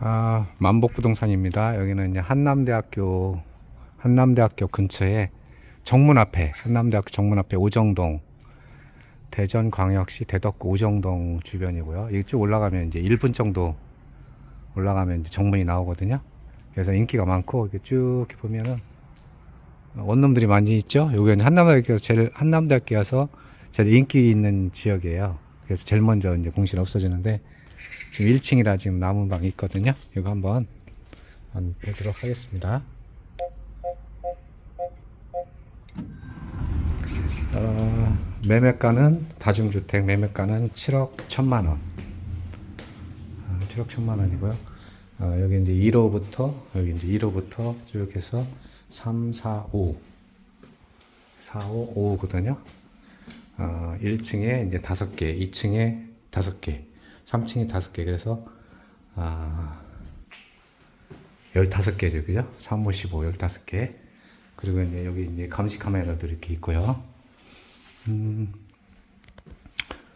아, 만복부동산입니다. 여기는 이제 한남대학교 한남대학교 근처에 정문 앞에 한남대학교 정문 앞에 오정동 대전광역시 대덕구 오정동 주변이고요. 이쪽 올라가면 이제 1분 정도 올라가면 이제 정문이 나오거든요. 그래서 인기가 많고 이렇게 쭉 이렇게 보면은 원룸들이 많이 있죠. 여기는 한남대학교 제일 한남대학교여서 제일 인기 있는 지역이에요. 그래서 제일 먼저 이제 공실 없어지는데 지금 1층이라 지금 남은 방이 있거든요. 이거 한번 보도록 하겠습니다. 어, 매매가는 다중주택 매매가는 7억 1천만 원. 어, 7억 1천만 원이고요. 어, 여기 이제 1호부터 여기 이제 1호부터 쭉 해서 3, 4, 5. 4, 5, 5거든요. 어, 1층에 이제 5개, 2층에 5개, 3층에 5개. 그래서 아 15개죠. 그죠? 3, 5, 15, 15개. 그리고 이제 여기 이제 감시 카메라도 이렇게 있고요. 음,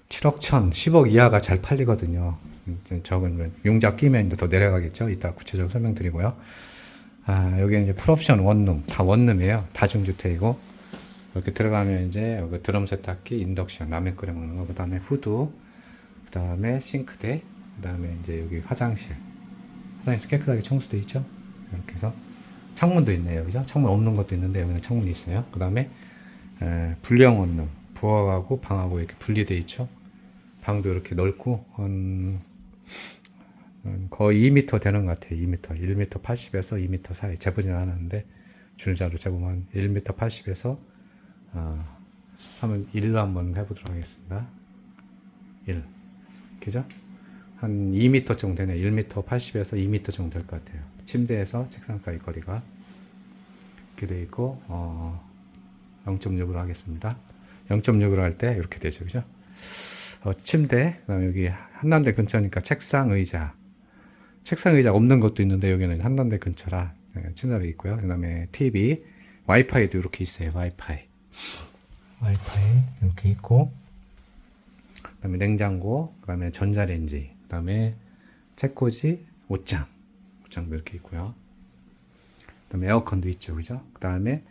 7억 천, 10억 이하가 잘 팔리거든요. 음, 적은 용자 끼면 이제 더 내려가겠죠. 이따 구체적으로 설명드리고요. 아, 여기 이제 풀옵션 원룸, 다 원룸이에요. 다중주택이고. 이렇게 들어가면 이제 여기 드럼 세탁기, 인덕션, 라면 끓여 먹는 거, 그 다음에 후드, 그 다음에 싱크대, 그 다음에 이제 여기 화장실. 화장실 깨끗하게 청소돼 있죠. 이렇게 해서 창문도 있네요, 그죠? 창문 없는 것도 있는데 여기는 창문이 있어요. 그 다음에 불량 원룸, 부엌하고 방하고 이렇게 분리돼 있죠. 방도 이렇게 넓고 한, 한 거의 2m 되는 것 같아요. 2m, 1m 80에서 2m 사이 재보진 않았는데 줄자로 재보면 1m 80에서 아, 한번 1로 한번 해보도록 하겠습니다. 1. 그죠? 한 2m 정도 되네. 1m 80에서 2m 정도 될 것 같아요. 침대에서 책상까지 거리가. 이렇게 돼 있고, 어, 0.6으로 하겠습니다. 0.6으로 할 때 이렇게 되죠. 그죠? 어, 침대, 그 다음에 여기 한남대 근처니까 책상, 의자. 책상, 의자 없는 것도 있는데 여기는 한남대 근처라 네, 친절히 있고요. 그 다음에 TV, 와이파이도 이렇게 있어요. 와이파이. 와이파이 이렇게 있고, 그 다음에 냉장고, 그 다음에 전자레인지, 그 다음에 책꽂이, 옷장. 옷장도 이렇게 있고요. 그 다음에 에어컨도 있죠. 그죠? 그 다음에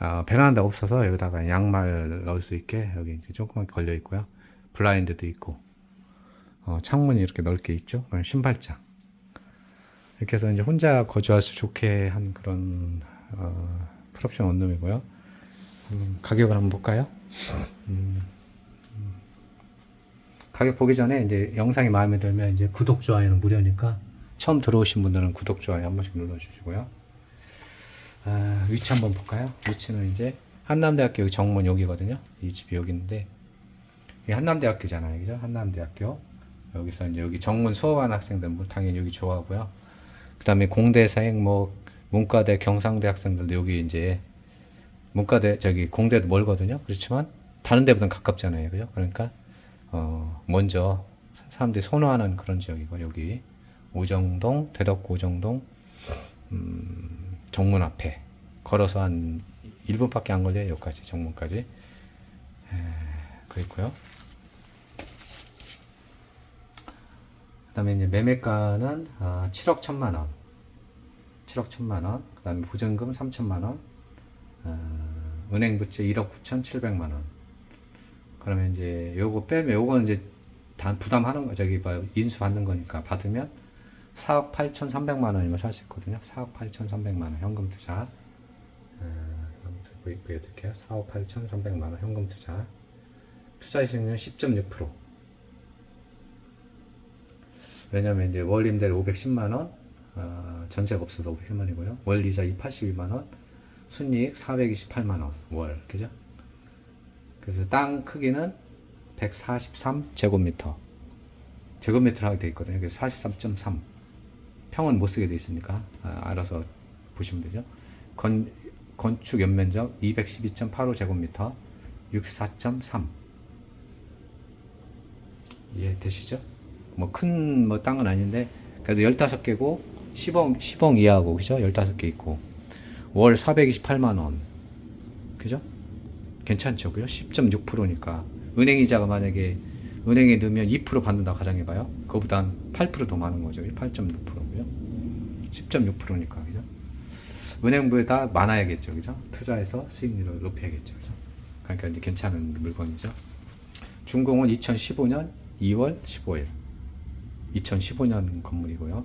어, 베란다 없어서 여기다가 양말 넣을 수 있게 여기 이제 조그맣게 걸려 있고요. 블라인드도 있고, 어, 창문이 이렇게 넓게 있죠. 그다음에 신발장. 이렇게 해서 이제 혼자 거주할 수 좋게 한 그런 어, 풀옵션 원룸이고요. 음, 가격을 한번 볼까요? 음, 음. 가격 보기 전에 이제 영상이 마음에 들면 이제 구독 좋아요는 무료니까 처음 들어오신 분들은 구독 좋아요 한 번씩 눌러주시고요. 아, 위치 한번 볼까요? 위치는 이제 한남대학교 정문 여기거든요. 이 집이 여기 있는데 이게 한남대학교잖아요, 그죠? 한남대학교 여기서 이제 여기 정문 수업하는 학생들 뭐 당연히 여기 좋아하고요. 그다음에 공대생 뭐 문과대 경상대 학생들도 여기 이제 문과대 저기 공대도 멀거든요. 그렇지만 다른 데보다는 가깝잖아요, 그죠? 그러니까 어 먼저 사람들이 선호하는 그런 지역이고 여기 오정동 대덕구 오정동 음, 정문 앞에 걸어서 한 1분밖에 안 걸려요. 여기까지 정문까지. 에, 그랬고요. 그다음에 이제 매매가는 아, 7억 1천만 원. 7억 1천만 원. 그다음에 보증금 3천만 원. 어, 은행 부채 1억 9천 7백만 원. 그러면 이제 요거 빼면 요거는 이제 단 부담하는 거 저기 뭐 인수 받는 거니까 받으면 4억 8천 3백만 원이면 살 수 있거든요. 4억 8천 3백만 원 현금 투자. 어, 한번 보여- 보여드릴게요. 4억 8천 3백만 원 현금 투자. 투자 수익률 10.6%. 왜냐면 이제 월 임대료 510만 원, 어, 전세가 없어도 510만 원이고요. 월 이자 282만 원, 순이익 428만 원 월, 그죠? 그래서 땅 크기는 143 제곱미터. 제곱미터로 하게 돼 있거든요. 그래서 43.3. 평은 못 쓰게 돼 있으니까 아, 알아서 보시면 되죠. 건, 건축 연면적 212.85 제곱미터, 64.3. 이해 되시죠? 뭐 큰뭐 땅은 아닌데 그래도 15개고 10억 10억 이하고 그죠? 15개 있고 월 428만 원. 그죠? 괜찮죠. 그죠? 10.6%니까 은행 이자가 만약에 은행에 넣으면 2% 받는다 가정해봐요. 그거보다 한 8%더 많은 거죠. 8.6%고요. 10.6%니까 그죠? 은행보다 많아야겠죠, 그죠? 투자해서 수익률을 높여야겠죠, 그죠? 그러니까 이제 괜찮은 물건이죠. 준공은 2015년 2월 15일. 2015년 건물이고요.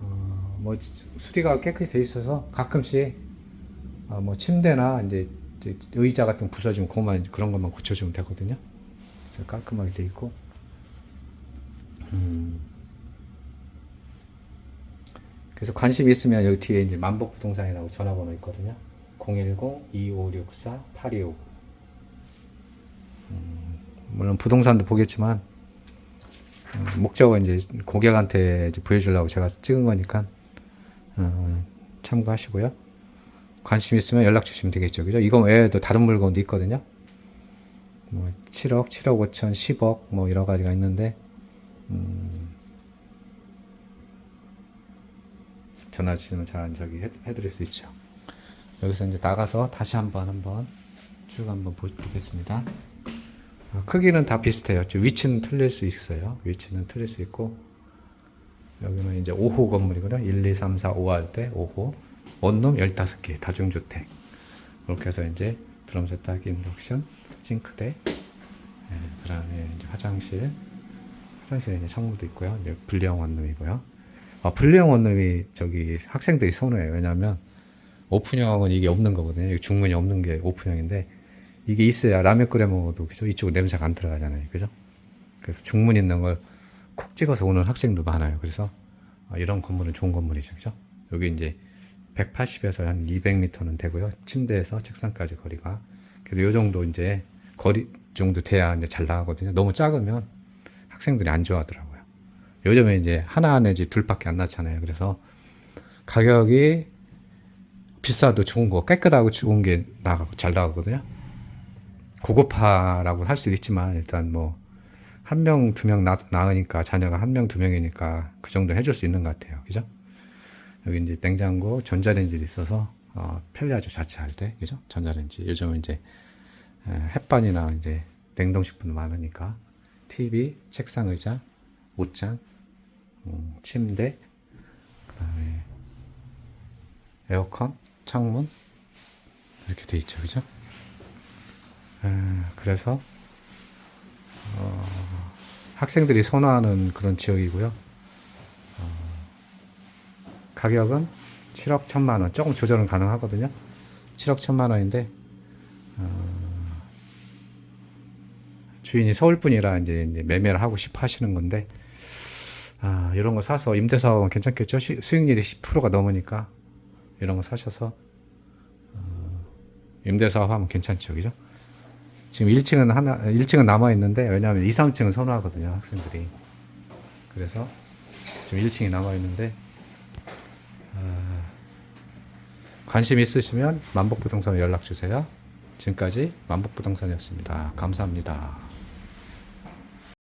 어, 뭐 수리가 깨끗이 돼 있어서 가끔씩 어, 뭐 침대나 이제 의자 같은 거 부서지면 그것만 그런 것만 고쳐주면 되거든요. 그래서 깔끔하게 돼 있고. 음. 그래서 관심 이 있으면 여기 뒤에 이제 만복 부동산이라고 전화번호 있거든요. 010-2564-8259. 음, 물론 부동산도 보겠지만 음, 목적은 이제 고객한테 이제 보여주려고 제가 찍은 거니까 어, 참고하시고요. 관심 있으면 연락 주시면 되겠죠. 그죠? 이거 외에도 다른 물건도 있거든요. 뭐 7억, 7억 5천, 10억 뭐 여러 가지가 있는데 음, 전화 주시면 제가 저기 해, 해드릴 수 있죠. 여기서 이제 나가서 다시 한번 한번 쭉 한번 보- 보겠습니다. 어, 크기는 다 비슷해요. 저 위치는 틀릴 수 있어요. 위치는 틀릴 수 있고 여기는 이제 5호 건물이거든요. 1, 2, 3, 4, 5 할 때 5호 원룸 15개 다중주택 그렇게 해서 이제 드럼 세탁기 인덕션 싱크대 예, 그 다음에 이제 화장실 화장실에 이제 창문도 있고요. 이제 분리형 원룸이고요. 아, 분리형 원룸이 저기 학생들이 선호해요. 왜냐하면 오픈형은 이게 없는 거거든요. 중문이 없는 게 오픈형인데 이게 있어야 라면 끓여 먹어도 그죠? 이쪽은 냄새가 안 들어가잖아요. 그죠? 그래서 중문 있는 걸 콕 찍어서 오는 학생도 많아요. 그래서 아, 이런 건물은 좋은 건물이죠. 그죠? 여기 이제 180에서 한 200m는 되고요. 침대에서 책상까지 거리가. 그래서 요 정도 이제 거리 정도 돼야 이제 잘 나가거든요. 너무 작으면 학생들이 안 좋아하더라고요. 요즘에 이제 하나 내지 둘밖에 안 낳잖아요. 그래서 가격이 비싸도 좋은 거, 깨끗하고 좋은 게 나가고 잘 나가거든요. 고급화라고 할 수도 있지만 일단 뭐 한 명, 두 명 낳으니까 자녀가 한 명, 두 명이니까 그 정도 해줄 수 있는 것 같아요. 그죠? 여기 이제 냉장고, 전자레인지도 있어서 어, 편리하죠. 자취할 때. 그죠? 전자레인지. 요즘은 이제 에, 햇반이나 이제 냉동식품도 많으니까 TV, 책상 의자, 옷장, 음, 침대, 그다음에 에어컨, 창문 이렇게 돼 있죠. 그죠? 에, 그래서 어, 학생들이 선호하는 그런 지역이고요. 어, 가격은 7억 1천만 원. 조금 조절은 가능하거든요. 7억 1천만 원인데 어, 주인이 서울 분이라 이제, 이제 매매를 하고 싶어 하시는 건데 아, 이런 거 사서 임대사업은 괜찮겠죠? 시- 수익률이 10%가 넘으니까 이런 거 사셔서 어, 임대사업 하면 괜찮죠, 그죠? 지금 1층은 하나, 1층은 남아 있는데 왜냐하면 2, 3층은 선호하거든요, 학생들이. 그래서 지금 1층이 남아 있는데 어, 관심 있으시면 만복부동산에 연락 주세요. 지금까지 만복부동산이었습니다. 감사합니다.